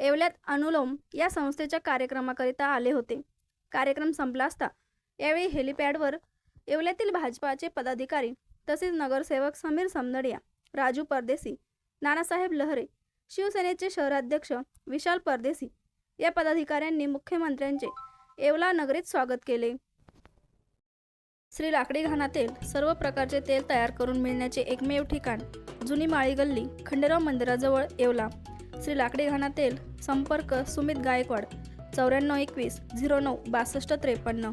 येवल्यात अनुलोम या संस्थेच्या कार्यक्रमाकरिता आले होते. कार्यक्रम संपला असता यावेळी हेलिपॅडवर येवल्यातील भाजपाचे पदाधिकारी तसेच नगरसेवक समीर समनडिया राजू परदेसी नानासाहेब लहरे शिवसेनेचे शहराध्यक्ष विशाल परदेसी या पदाधिकाऱ्यांनी मुख्यमंत्र्यांचे येवला नगरीत स्वागत केले. श्री लाकडी घाणातील सर्व प्रकारचे तेल तयार करून मिळण्याचे एकमेव ठिकाण जुनी माळी गल्ली खंडेराव मंदिराजवळ येवला. श्री लाकडे घाणातेल संपर्क सुमित गायकवाड चौऱ्याण्णव एकवीस झिरो नऊ बासष्ट त्रेपन्न.